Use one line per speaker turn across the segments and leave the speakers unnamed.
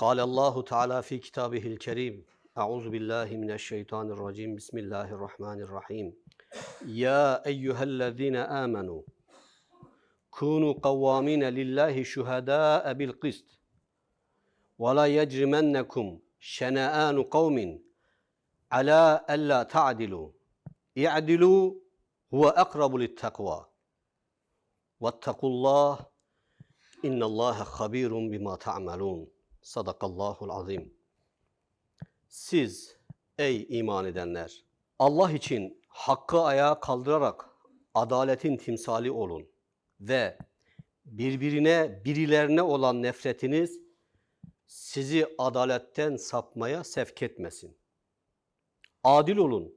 قال الله تعالى في كتابه الكريم أعوذ بالله من الشيطان الرجيم بسم الله الرحمن الرحيم. يا أيها الذين آمنوا كونوا قوامين لله شهداء بالقسط ولا يجرمنكم شنآن قوم على ألا تعدلوا. اعدلوا هو أقرب للتقوى. واتقوا الله إن الله خبير بما تعملون. Sadakallahul azim. Siz ey iman edenler Allah için hakkı ayağa kaldırarak adaletin timsali olun ve birbirine birilerine olan nefretiniz sizi adaletten sapmaya sevk etmesin. Adil olun.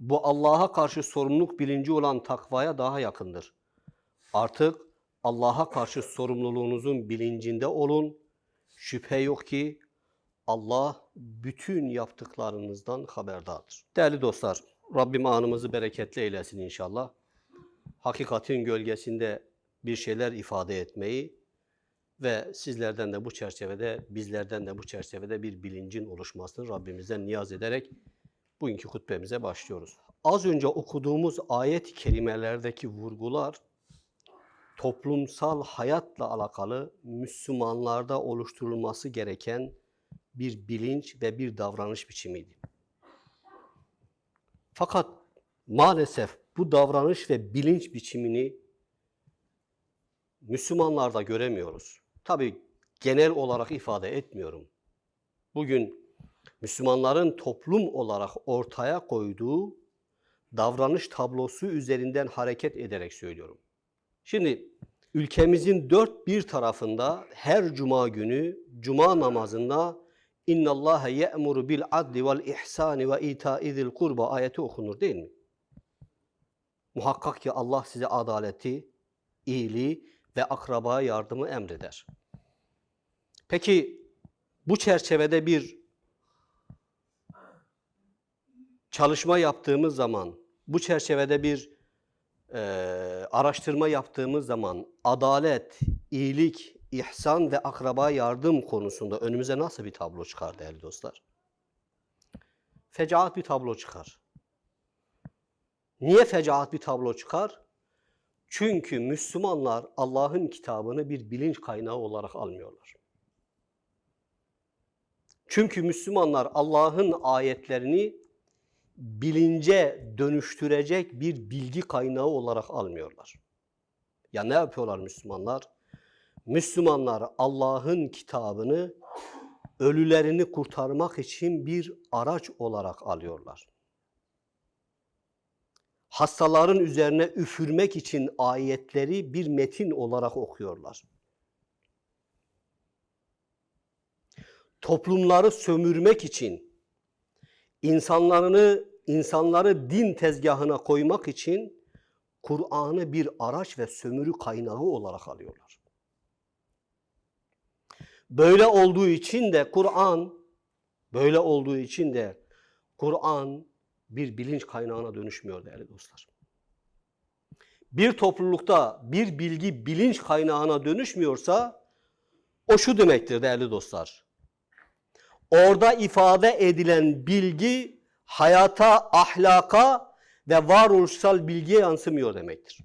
Bu Allah'a karşı sorumluluk bilinci olan takvaya daha yakındır. Artık Allah'a karşı sorumluluğunuzun bilincinde olun. Şüphe yok ki Allah bütün yaptıklarınızdan haberdardır. Değerli dostlar, Rabbim anımızı bereketli eylesin inşallah. Hakikatin gölgesinde bir şeyler ifade etmeyi ve sizlerden de bu çerçevede, bizlerden de bu çerçevede bir bilincin oluşmasını Rabbimizden niyaz ederek bugünkü hutbemize başlıyoruz. Az önce okuduğumuz ayet-i kerimelerdeki vurgular toplumsal hayatla alakalı Müslümanlarda oluşturulması gereken bir bilinç ve bir davranış biçimiydi. Fakat maalesef bu davranış ve bilinç biçimini Müslümanlarda göremiyoruz. Tabi genel olarak ifade etmiyorum. Bugün Müslümanların toplum olarak ortaya koyduğu davranış tablosu üzerinden hareket ederek söylüyorum. Şimdi ülkemizin dört bir tarafında her cuma günü cuma namazında İnna Allah ye'muru bil adli vel ihsani ve ita'i zil kurba ayeti okunur değil mi? Muhakkak ki Allah size adaleti, iyiliği ve akraba yardımı emreder. Peki bu çerçevede bir çalışma yaptığımız zaman, bu çerçevede bir e, araştırma yaptığımız zaman adalet, iyilik, ihsan ve akraba yardım konusunda önümüze nasıl bir tablo çıkar değerli dostlar? Fecaat bir tablo çıkar. Niye fecaat bir tablo çıkar? Çünkü Müslümanlar Allah'ın kitabını bir bilinç kaynağı olarak almıyorlar. Çünkü Müslümanlar Allah'ın ayetlerini bilince dönüştürecek bir bilgi kaynağı olarak almıyorlar. Ya ne yapıyorlar Müslümanlar? Müslümanlar Allah'ın kitabını ölülerini kurtarmak için bir araç olarak alıyorlar. Hastaların üzerine üfürmek için ayetleri bir metin olarak okuyorlar. Toplumları sömürmek için insanlarını insanları din tezgahına koymak için Kur'an'ı bir araç ve sömürü kaynağı olarak alıyorlar. Böyle olduğu için de Kur'an böyle olduğu için de Kur'an bir bilinç kaynağına dönüşmüyor değerli dostlar. Bir toplulukta bir bilgi bilinç kaynağına dönüşmüyorsa o şu demektir değerli dostlar. Orada ifade edilen bilgi hayata, ahlaka ve varoluşsal bilgiye yansımıyor demektir.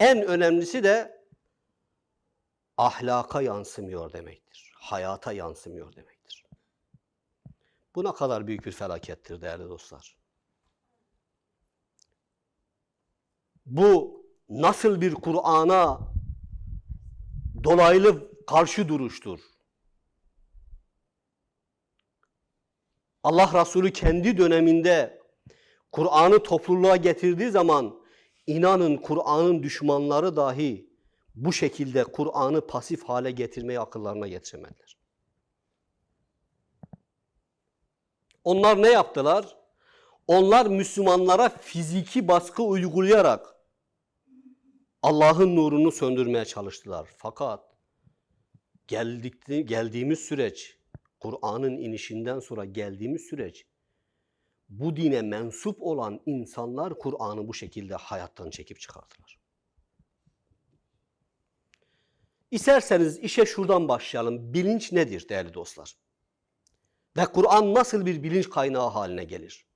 En önemlisi de ahlaka yansımıyor demektir. Hayata yansımıyor demektir. Bu ne kadar büyük bir felakettir değerli dostlar. Bu nasıl bir Kur'an'a dolaylı karşı duruştur? Allah Resulü kendi döneminde Kur'an'ı topluluğa getirdiği zaman inanın Kur'an'ın düşmanları dahi bu şekilde Kur'an'ı pasif hale getirmeyi akıllarına getiremediler. Onlar ne yaptılar? Onlar Müslümanlara fiziki baskı uygulayarak Allah'ın nurunu söndürmeye çalıştılar. Fakat geldik, geldiğimiz süreç, Kur'an'ın inişinden sonra geldiğimiz süreç, bu dine mensup olan insanlar Kur'an'ı bu şekilde hayattan çekip çıkardılar. İsterseniz işe şuradan başlayalım. Bilinç nedir değerli dostlar? Ve Kur'an nasıl bir bilinç kaynağı haline gelir?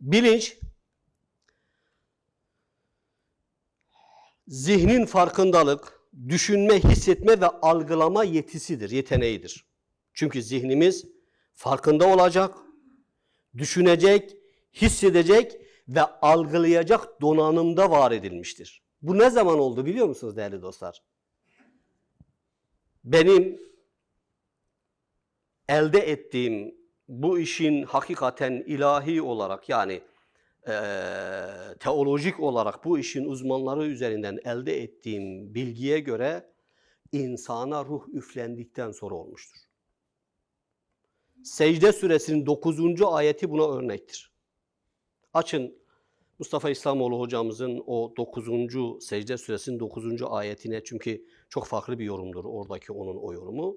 Bilinç zihnin farkındalık, düşünme, hissetme ve algılama yetisidir, yeteneğidir. Çünkü zihnimiz farkında olacak, düşünecek, hissedecek ve algılayacak donanımda var edilmiştir. Bu ne zaman oldu biliyor musunuz değerli dostlar? Benim elde ettiğim bu işin hakikaten ilahi olarak yani teolojik olarak bu işin uzmanları üzerinden elde ettiğim bilgiye göre insana ruh üflendikten sonra olmuştur. Secde suresinin 9. ayeti buna örnektir. Açın Mustafa İslamoğlu hocamızın o 9. secde suresinin 9. ayetine çünkü çok farklı bir yorumdur oradaki onun o yorumu.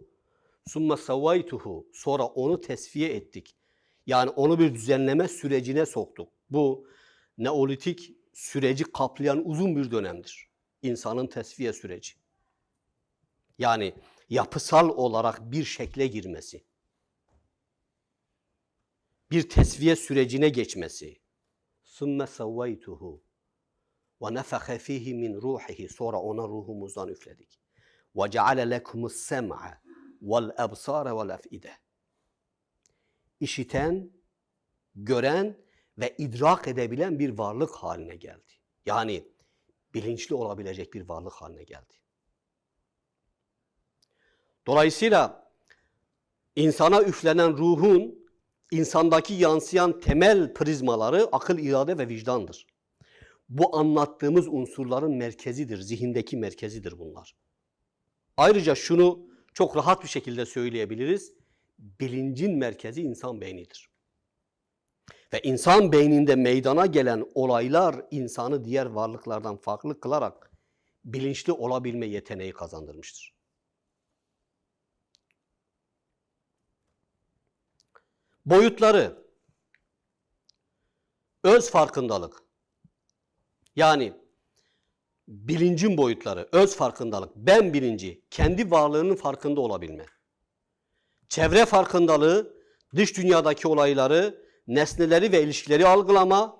Summa savaytuhu sonra onu tesfiye ettik. Yani onu bir düzenleme sürecine soktuk. Bu neolitik süreci kaplayan uzun bir dönemdir. İnsanın tesfiye süreci. Yani yapısal olarak bir şekle girmesi. Bir tesviye sürecine geçmesi. Savvaytuhu ve nefehe fihi min ruhihi. Sonra ona ruhumuzdan üfledik. Sem'a vel ebsare vel ef'ide. İşiten, gören ve idrak edebilen bir varlık haline geldi. Yani bilinçli olabilecek bir varlık haline geldi. Dolayısıyla insana üflenen ruhun insandaki yansıyan temel prizmaları akıl, irade ve vicdandır. Bu anlattığımız unsurların merkezidir, zihindeki merkezidir bunlar. Ayrıca şunu çok rahat bir şekilde söyleyebiliriz. Bilincin merkezi insan beynidir. Ve insan beyninde meydana gelen olaylar insanı diğer varlıklardan farklı kılarak bilinçli olabilme yeteneği kazandırmıştır. Boyutları öz farkındalık yani bilincin boyutları, öz farkındalık, ben bilinci, kendi varlığının farkında olabilme. Çevre farkındalığı, dış dünyadaki olayları, nesneleri ve ilişkileri algılama,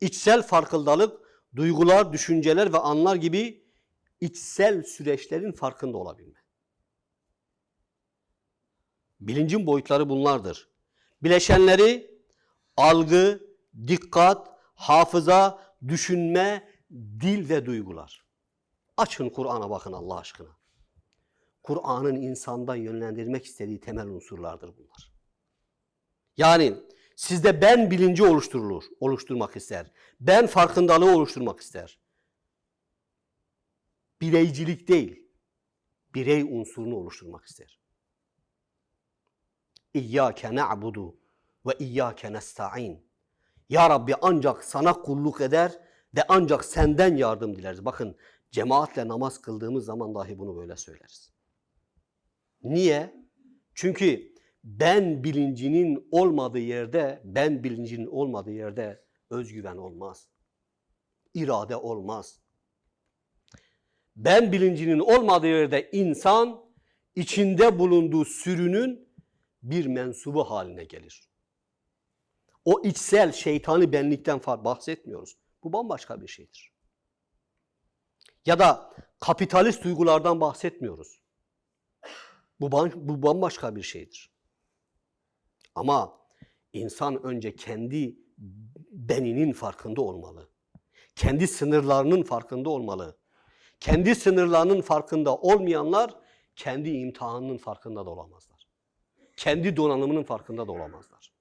içsel farkındalık, duygular, düşünceler ve anlar gibi içsel süreçlerin farkında olabilme. Bilincin boyutları bunlardır. Bileşenleri algı, dikkat, hafıza, düşünme, dil ve duygular. Açın Kur'an'a bakın Allah aşkına. Kur'an'ın insanda yönlendirmek istediği temel unsurlardır bunlar. Yani sizde ben bilinci oluşturulur, oluşturmak ister. Ben farkındalığı oluşturmak ister. Bireycilik değil, birey unsurunu oluşturmak ister. İyyâke na'budu ve iyyâke nesta'in. Ya Rabbi ancak sana kulluk eder ve ancak senden yardım dileriz. Bakın cemaatle namaz kıldığımız zaman dahi bunu böyle söyleriz. Niye? Çünkü ben bilincinin olmadığı yerde, ben bilincinin olmadığı yerde özgüven olmaz. İrade olmaz. Ben bilincinin olmadığı yerde insan içinde bulunduğu sürünün bir mensubu haline gelir. O içsel şeytani benlikten bahsetmiyoruz. Bu bambaşka bir şeydir. Ya da kapitalist duygulardan bahsetmiyoruz. Bu, bu bambaşka bir şeydir. Ama insan önce kendi beninin farkında olmalı. Kendi sınırlarının farkında olmalı. Kendi sınırlarının farkında olmayanlar kendi imtihanının farkında da olamazlar. Kendi donanımının farkında da olamazlar.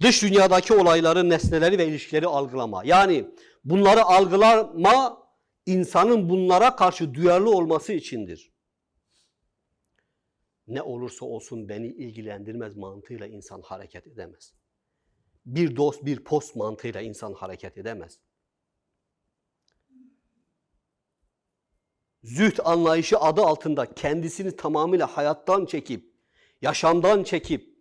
Dış dünyadaki olayları, nesneleri ve ilişkileri algılama. Yani bunları algılama insanın bunlara karşı duyarlı olması içindir. Ne olursa olsun beni ilgilendirmez mantığıyla insan hareket edemez. Bir dost, bir post mantığıyla insan hareket edemez. Züht anlayışı adı altında kendisini tamamıyla hayattan çekip, yaşamdan çekip,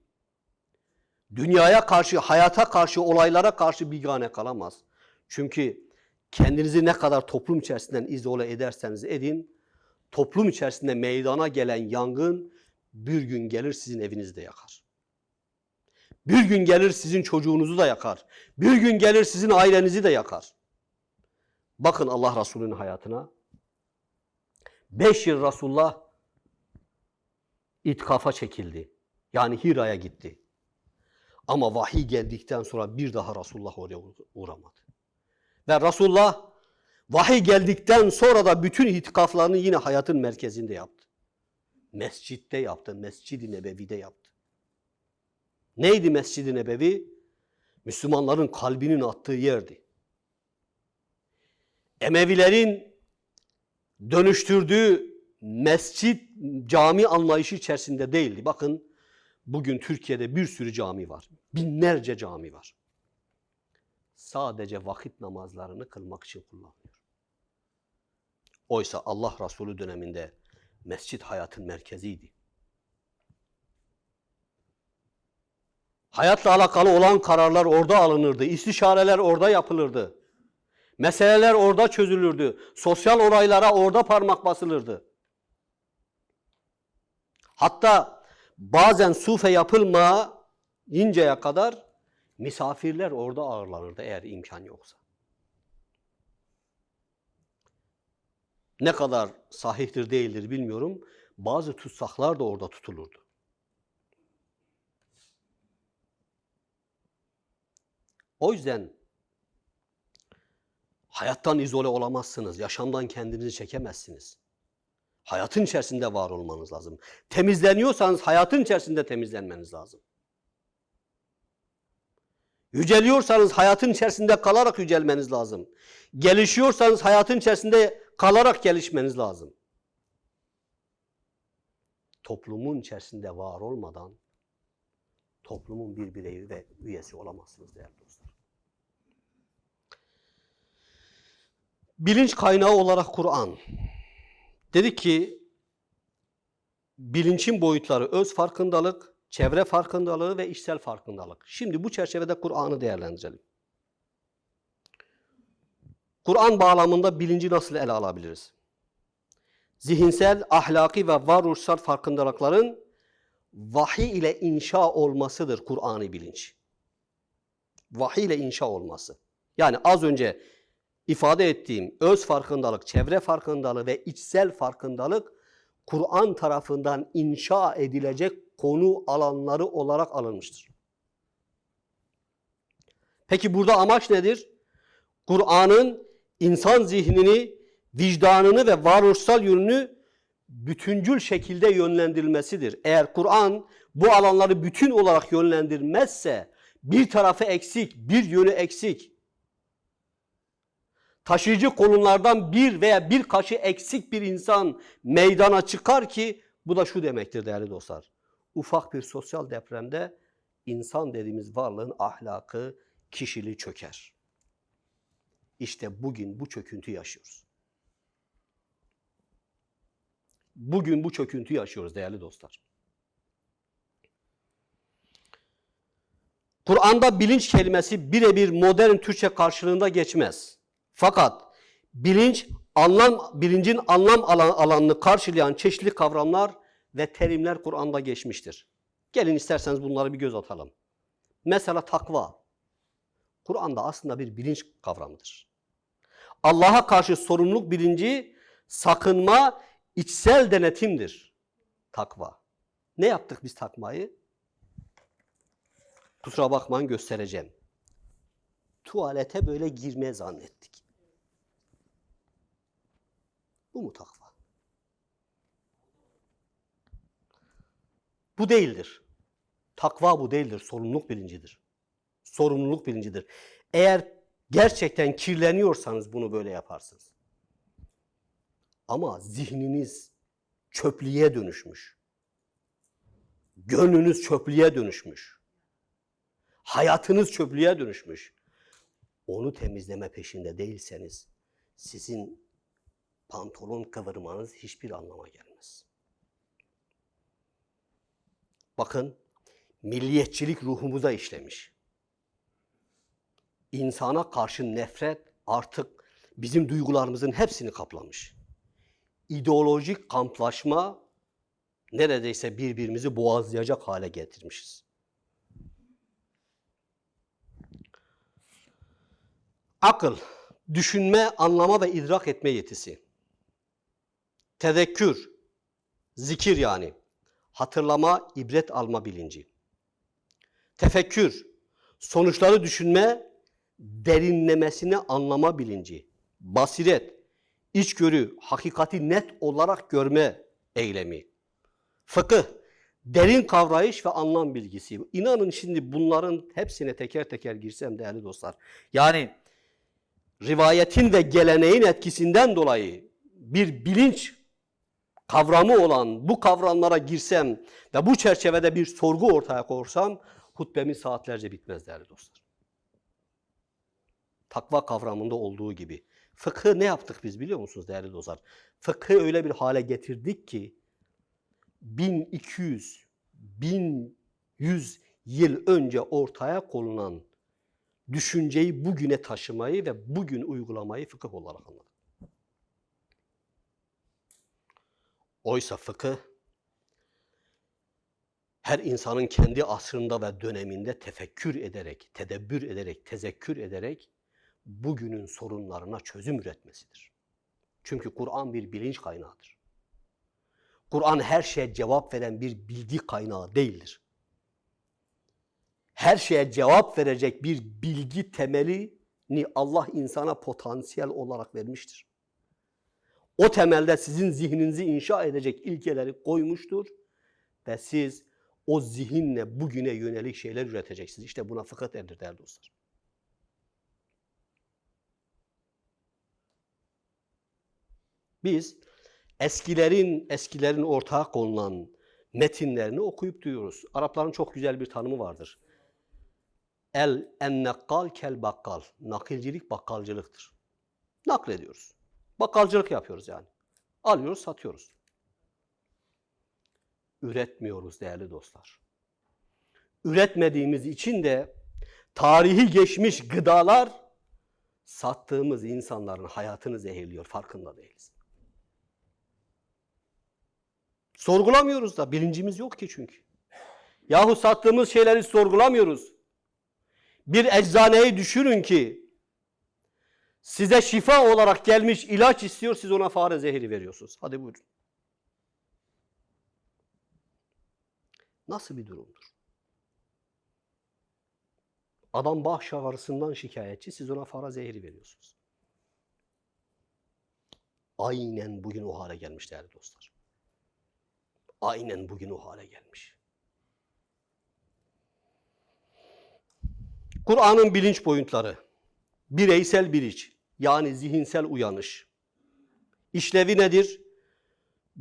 dünyaya karşı, hayata karşı, olaylara karşı bigane kalamaz. Çünkü kendinizi ne kadar toplum içerisinden izole ederseniz edin, toplum içerisinde meydana gelen yangın bir gün gelir sizin evinizi de yakar. Bir gün gelir sizin çocuğunuzu da yakar. Bir gün gelir sizin ailenizi de yakar. Bakın Allah Resulü'nün hayatına. Beş yıl Resulullah itikafa çekildi. Yani Hira'ya gitti. Ama vahiy geldikten sonra bir daha Resulullah oraya uğramadı. Ve Resulullah vahiy geldikten sonra da bütün itikaflarını yine hayatın merkezinde yaptı. Mescitte yaptı, Mescid-i Nebevi'de yaptı. Neydi Mescid-i Nebevi? Müslümanların kalbinin attığı yerdi. Emevilerin dönüştürdüğü mescit, cami anlayışı içerisinde değildi. Bakın bugün Türkiye'de bir sürü cami var. Binlerce cami var. Sadece vakit namazlarını kılmak için kullanılıyor. Oysa Allah Resulü döneminde mescit hayatın merkeziydi. Hayatla alakalı olan kararlar orada alınırdı. İstişareler orada yapılırdı. Meseleler orada çözülürdü. Sosyal olaylara orada parmak basılırdı. Hatta bazen sufe yapılma inceye kadar misafirler orada ağırlanırdı eğer imkan yoksa. Ne kadar sahihtir değildir bilmiyorum. Bazı tutsaklar da orada tutulurdu. O yüzden hayattan izole olamazsınız. Yaşamdan kendinizi çekemezsiniz. Hayatın içerisinde var olmanız lazım. Temizleniyorsanız hayatın içerisinde temizlenmeniz lazım. Yüceliyorsanız hayatın içerisinde kalarak yücelmeniz lazım. Gelişiyorsanız hayatın içerisinde kalarak gelişmeniz lazım. Toplumun içerisinde var olmadan toplumun bir bireyi ve üyesi olamazsınız değerli dostlar. Bilinç kaynağı olarak Kur'an. Dedik ki bilinçin boyutları öz farkındalık, çevre farkındalığı ve içsel farkındalık. Şimdi bu çerçevede Kur'an'ı değerlendirelim. Kur'an bağlamında bilinci nasıl ele alabiliriz? Zihinsel, ahlaki ve varoluşsal farkındalıkların vahiy ile inşa olmasıdır Kur'an'ı bilinç. Vahiy ile inşa olması. Yani az önce ifade ettiğim öz farkındalık, çevre farkındalığı ve içsel farkındalık Kur'an tarafından inşa edilecek konu alanları olarak alınmıştır. Peki burada amaç nedir? Kur'an'ın insan zihnini, vicdanını ve varoluşsal yönünü bütüncül şekilde yönlendirilmesidir. Eğer Kur'an bu alanları bütün olarak yönlendirmezse bir tarafı eksik, bir yönü eksik, taşıyıcı konumlardan bir veya birkaçı eksik bir insan meydana çıkar ki bu da şu demektir değerli dostlar. Ufak bir sosyal depremde insan dediğimiz varlığın ahlakı, kişiliği çöker. İşte bugün bu çöküntü yaşıyoruz. Bugün bu çöküntü yaşıyoruz değerli dostlar. Kur'an'da bilinç kelimesi birebir modern Türkçe karşılığında geçmez. Fakat bilinç, anlam, bilincin anlam alan, alanını karşılayan çeşitli kavramlar ve terimler Kur'an'da geçmiştir. Gelin isterseniz bunları bir göz atalım. Mesela takva. Kur'an'da aslında bir bilinç kavramıdır. Allah'a karşı sorumluluk bilinci, sakınma, içsel denetimdir. Takva. Ne yaptık biz takmayı? Kusura bakmayın göstereceğim. Tuvalete böyle girmeye zannettik. Bu mu takva? Bu değildir. Takva bu değildir. Sorumluluk bilincidir. Sorumluluk bilincidir. Eğer gerçekten kirleniyorsanız bunu böyle yaparsınız. Ama zihniniz çöplüğe dönüşmüş. Gönlünüz çöplüğe dönüşmüş. Hayatınız çöplüğe dönüşmüş. Onu temizleme peşinde değilseniz sizin pantolon kıvırmanız hiçbir anlama gelmez. Bakın milliyetçilik ruhumuza işlemiş. İnsana karşı nefret artık bizim duygularımızın hepsini kaplamış. İdeolojik kamplaşma neredeyse birbirimizi boğazlayacak hale getirmişiz. Akıl, düşünme, anlama ve idrak etme yetisi. Tezekkür, zikir yani. Hatırlama, ibret alma bilinci. Tefekkür, sonuçları düşünme, derinlemesine anlama bilinci. Basiret, içgörü, hakikati net olarak görme eylemi. Fıkıh, derin kavrayış ve anlam bilgisi. İnanın şimdi bunların hepsine teker teker girsem değerli dostlar. Yani rivayetin ve geleneğin etkisinden dolayı bir bilinç kavramı olan bu kavramlara girsem ve bu çerçevede bir sorgu ortaya koysam hutbemiz saatlerce bitmez değerli dostlar. Takva kavramında olduğu gibi. Fıkhı ne yaptık biz biliyor musunuz değerli dostlar? Fıkhı öyle bir hale getirdik ki 1200, 1100 yıl önce ortaya konulan düşünceyi bugüne taşımayı ve bugün uygulamayı fıkıh olarak anladık. Oysa fıkıh her insanın kendi asrında ve döneminde tefekkür ederek, tedebbür ederek, tezekkür ederek bugünün sorunlarına çözüm üretmesidir. Çünkü Kur'an bir bilinç kaynağıdır. Kur'an her şeye cevap veren bir bilgi kaynağı değildir. Her şeye cevap verecek bir bilgi temelini Allah insana potansiyel olarak vermiştir. O temelde sizin zihninizi inşa edecek ilkeleri koymuştur ve siz o zihinle bugüne yönelik şeyler üreteceksiniz. İşte buna fıkıh denir değerli dostlar. Biz eskilerin eskilerin ortaya konulan metinlerini okuyup duyuyoruz. Arapların çok güzel bir tanımı vardır. El ennekkal kel bakkal. Nakilcilik bakkalcılıktır. Naklediyoruz. Bakkalcılık yapıyoruz yani. Alıyoruz, satıyoruz. Üretmiyoruz değerli dostlar. Üretmediğimiz için de tarihi geçmiş gıdalar sattığımız insanların hayatını zehirliyor. Farkında değiliz. Sorgulamıyoruz da bilincimiz yok ki çünkü. Yahu sattığımız şeyleri sorgulamıyoruz. Bir eczaneyi düşünün ki size şifa olarak gelmiş ilaç istiyor siz ona fare zehri veriyorsunuz. Hadi buyurun. Nasıl bir durumdur? Adam baş ağrısından şikayetçi siz ona fare zehri veriyorsunuz. Aynen bugün o hale gelmiş değerli dostlar. Aynen bugün o hale gelmiş. Kur'an'ın bilinç boyutları. Bireysel bilinç, yani zihinsel uyanış. İşlevi nedir?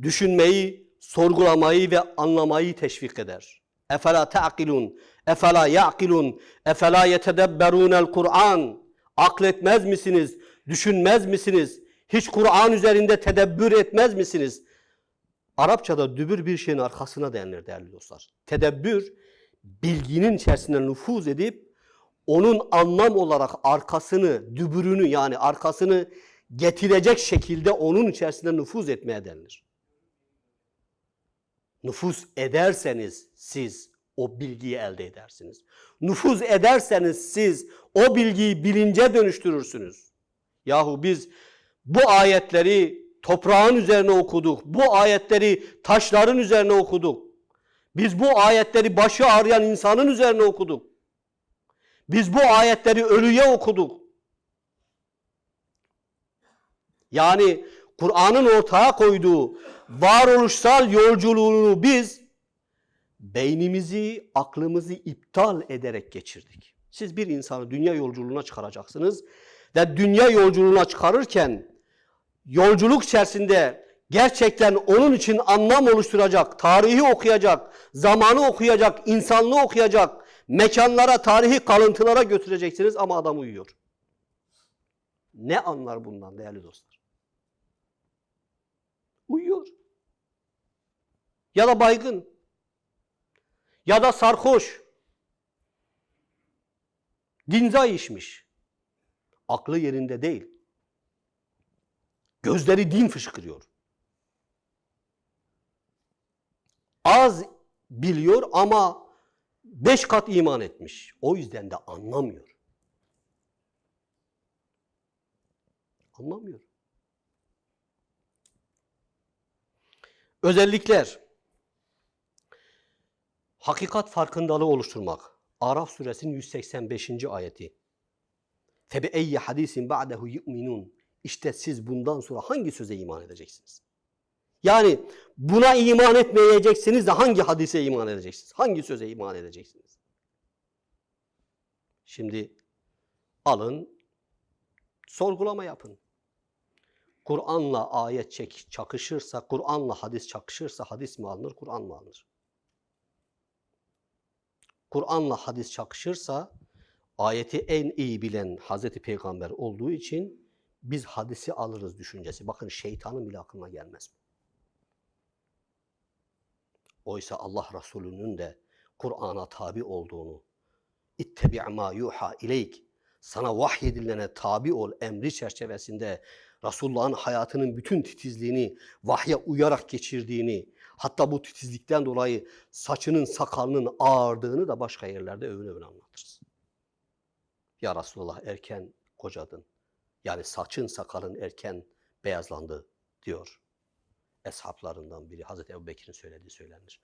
Düşünmeyi, sorgulamayı ve anlamayı teşvik eder. Efela ta'kilun, efela ya'kilun, efela yetedebberunel Kur'an. Akletmez misiniz? Düşünmez misiniz? Hiç Kur'an üzerinde tedebbür etmez misiniz? Arapçada dübür bir şeyin arkasına denilir değerli dostlar. Tedebbür, bilginin içerisine nüfuz edip onun anlam olarak arkasını, dübürünü yani arkasını getirecek şekilde onun içerisinde nüfuz etmeye denilir. Nüfuz ederseniz siz o bilgiyi elde edersiniz. Nüfuz ederseniz siz o bilgiyi bilince dönüştürürsünüz. Yahu biz bu ayetleri toprağın üzerine okuduk. Bu ayetleri taşların üzerine okuduk. Biz bu ayetleri başı ağrıyan insanın üzerine okuduk. Biz bu ayetleri ölüye okuduk. Yani Kur'an'ın ortaya koyduğu varoluşsal yolculuğunu biz beynimizi, aklımızı iptal ederek geçirdik. Siz bir insanı dünya yolculuğuna çıkaracaksınız ve dünya yolculuğuna çıkarırken yolculuk içerisinde gerçekten onun için anlam oluşturacak, tarihi okuyacak, zamanı okuyacak, insanlığı okuyacak, mekanlara, tarihi kalıntılara götüreceksiniz ama adam uyuyor. Ne anlar bundan değerli dostlar? Uyuyor. Ya da baygın. Ya da sarhoş. Dinza içmiş. Aklı yerinde değil. Gözleri din fışkırıyor. Az biliyor ama beş kat iman etmiş. O yüzden de anlamıyor. Anlamıyor. Özellikler. Hakikat farkındalığı oluşturmak. Araf suresinin 185. ayeti. Febe eyye hadisin ba'dehu yu'minun. İşte siz bundan sonra hangi söze iman edeceksiniz? Yani buna iman etmeyeceksiniz de hangi hadise iman edeceksiniz? Hangi söze iman edeceksiniz? Şimdi alın, sorgulama yapın. Kur'an'la ayet çek, çakışırsa, Kur'an'la hadis çakışırsa hadis mi alınır, Kur'an mı alınır? Kur'an'la hadis çakışırsa ayeti en iyi bilen Hazreti Peygamber olduğu için biz hadisi alırız düşüncesi. Bakın şeytanın bile aklına gelmez. Oysa Allah Resulü'nün de Kur'an'a tabi olduğunu, ittebi' ma yuha ileyk, sana vahyedilene tabi ol emri çerçevesinde Resulullah'ın hayatının bütün titizliğini vahye uyarak geçirdiğini, hatta bu titizlikten dolayı saçının sakalının ağardığını da başka yerlerde övün övün anlatırız. Ya Resulullah erken kocadın. Yani saçın sakalın erken beyazlandı diyor. Eshaplarından biri Hazreti Ebu Bekir'in söylediği söylenir.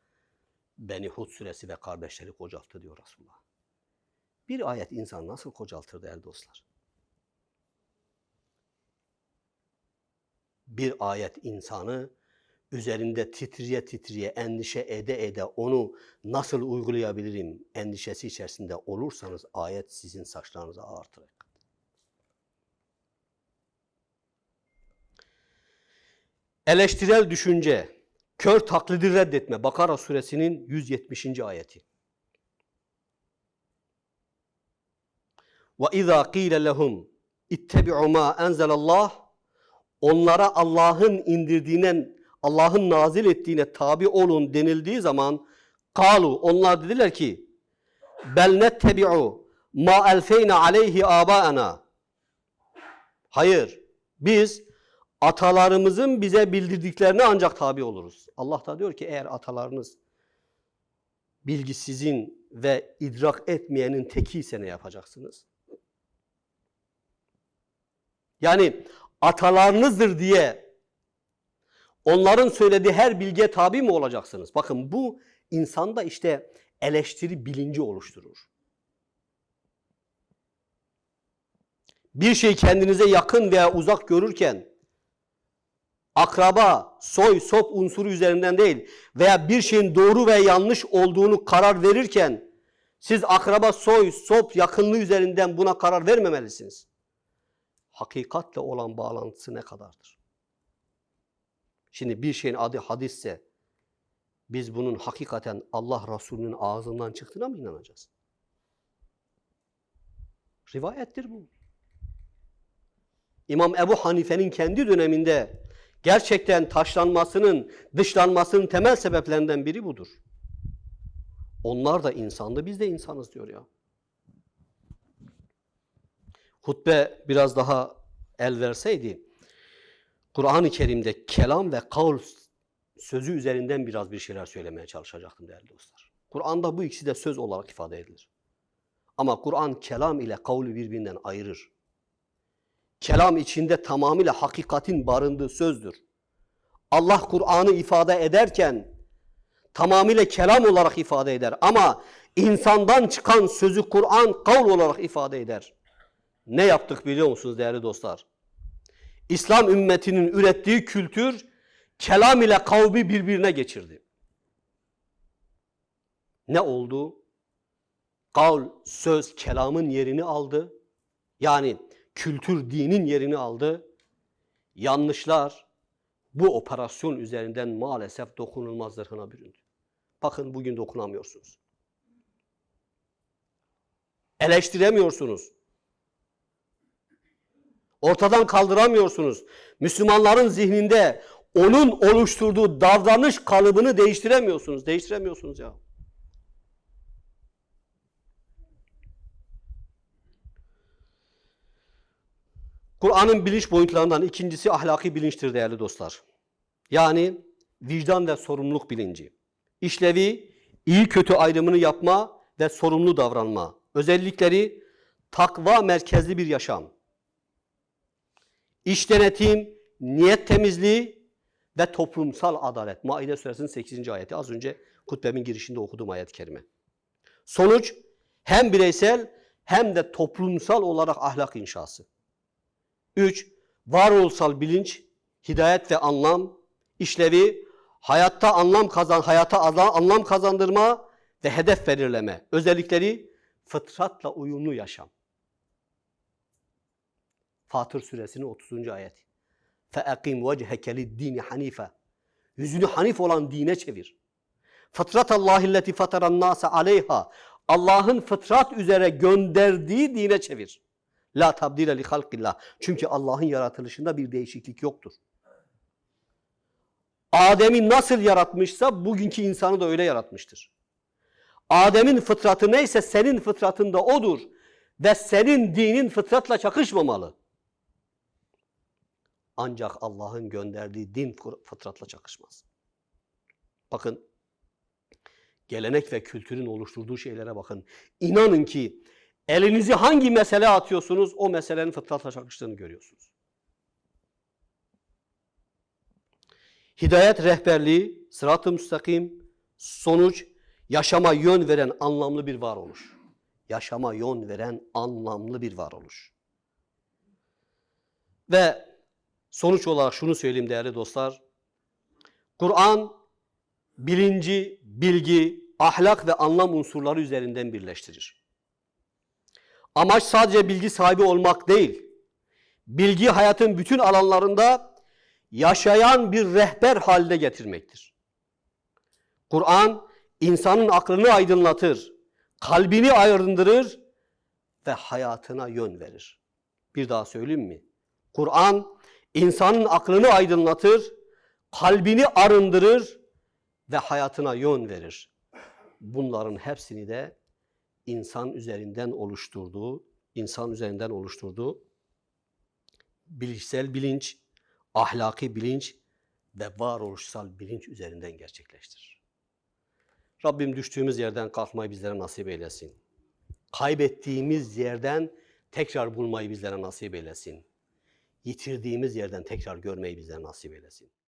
Beni Hud suresi ve kardeşleri kocalttı diyor Resulullah. Bir ayet insan nasıl kocaltır değerli dostlar? Bir ayet insanı üzerinde titriye titriye, endişe ede ede onu nasıl uygulayabilirim endişesi içerisinde olursanız ayet sizin saçlarınızı ağartır. Eleştirel düşünce, kör taklidi reddetme. Bakara suresinin 170. ayeti. Ve izâ qîle lehum ittebi'u mâ enzelallah onlara Allah'ın indirdiğine, Allah'ın nazil ettiğine tabi olun denildiği zaman kalu onlar dediler ki bel nettebi'u ma elfeyna aleyhi abaana Hayır biz atalarımızın bize bildirdiklerine ancak tabi oluruz. Allah da diyor ki eğer atalarınız bilgisizin ve idrak etmeyenin tekiyse ne yapacaksınız? Yani atalarınızdır diye onların söylediği her bilgiye tabi mi olacaksınız? Bakın bu insanda işte eleştiri bilinci oluşturur. Bir şey kendinize yakın veya uzak görürken akraba, soy, sop unsuru üzerinden değil veya bir şeyin doğru ve yanlış olduğunu karar verirken siz akraba, soy, sop yakınlığı üzerinden buna karar vermemelisiniz. Hakikatle olan bağlantısı ne kadardır? Şimdi bir şeyin adı hadisse biz bunun hakikaten Allah Resulü'nün ağzından çıktığına mı inanacağız? Rivayettir bu. İmam Ebu Hanife'nin kendi döneminde gerçekten taşlanmasının, dışlanmasının temel sebeplerinden biri budur. Onlar da insandı, biz de insanız diyor ya. Hutbe biraz daha el verseydi, Kur'an-ı Kerim'de kelam ve kavl sözü üzerinden biraz bir şeyler söylemeye çalışacaktım değerli dostlar. Kur'an'da bu ikisi de söz olarak ifade edilir. Ama Kur'an kelam ile kavlu birbirinden ayırır. Kelam içinde tamamıyla hakikatin barındığı sözdür. Allah Kur'an'ı ifade ederken tamamıyla kelam olarak ifade eder. Ama insandan çıkan sözü Kur'an kavl olarak ifade eder. Ne yaptık biliyor musunuz değerli dostlar? İslam ümmetinin ürettiği kültür kelam ile kavmi birbirine geçirdi. Ne oldu? Kavl, söz kelamın yerini aldı. Yani kültür dinin yerini aldı. Yanlışlar bu operasyon üzerinden maalesef dokunulmaz zırhına büründü. Bakın bugün dokunamıyorsunuz. Eleştiremiyorsunuz. Ortadan kaldıramıyorsunuz. Müslümanların zihninde onun oluşturduğu davranış kalıbını değiştiremiyorsunuz. Değiştiremiyorsunuz ya. Kur'an'ın bilinç boyutlarından ikincisi ahlaki bilinçtir değerli dostlar. Yani vicdan ve sorumluluk bilinci. İşlevi iyi kötü ayrımını yapma ve sorumlu davranma. Özellikleri takva merkezli bir yaşam. İş denetim, niyet temizliği ve toplumsal adalet. Maide suresinin 8. ayeti. Az önce hutbemin girişinde okuduğum ayet-i kerime. Sonuç hem bireysel hem de toplumsal olarak ahlak inşası. 3. Varoluşsal bilinç, hidayet ve anlam, işlevi, hayatta anlam kazan, hayata anlam kazandırma ve hedef belirleme. Özellikleri fıtratla uyumlu yaşam. Fatır suresinin 30. ayeti. فَاَقِمْ وَجْهَكَ لِلدِّينِ حَنِيفًا Yüzünü hanif olan dine çevir. Fıtrat Allahilleti fataran nase aleyha. Allah'ın fıtrat üzere gönderdiği dine çevir. La tabdile li halkillah. Çünkü Allah'ın yaratılışında bir değişiklik yoktur. Adem'i nasıl yaratmışsa bugünkü insanı da öyle yaratmıştır. Adem'in fıtratı neyse senin fıtratın da odur. Ve senin dinin fıtratla çakışmamalı. Ancak Allah'ın gönderdiği din fıtratla çakışmaz. Bakın gelenek ve kültürün oluşturduğu şeylere bakın. İnanın ki elinizi hangi mesele atıyorsunuz o meselenin fıtratla çakıştığını görüyorsunuz. Hidayet rehberliği, sırat-ı müstakim, sonuç, yaşama yön veren anlamlı bir varoluş. Yaşama yön veren anlamlı bir varoluş. Ve sonuç olarak şunu söyleyeyim değerli dostlar. Kur'an bilinci, bilgi, ahlak ve anlam unsurları üzerinden birleştirir. Amaç sadece bilgi sahibi olmak değil. Bilgi hayatın bütün alanlarında yaşayan bir rehber haline getirmektir. Kur'an insanın aklını aydınlatır, kalbini arındırır ve hayatına yön verir. Bir daha söyleyeyim mi? Kur'an insanın aklını aydınlatır, kalbini arındırır ve hayatına yön verir. Bunların hepsini de insan üzerinden oluşturduğu, insan üzerinden oluşturduğu bilişsel bilinç, ahlaki bilinç ve varoluşsal bilinç üzerinden gerçekleştirir. Rabbim düştüğümüz yerden kalkmayı bizlere nasip eylesin. Kaybettiğimiz yerden tekrar bulmayı bizlere nasip eylesin. Yitirdiğimiz yerden tekrar görmeyi bizlere nasip eylesin.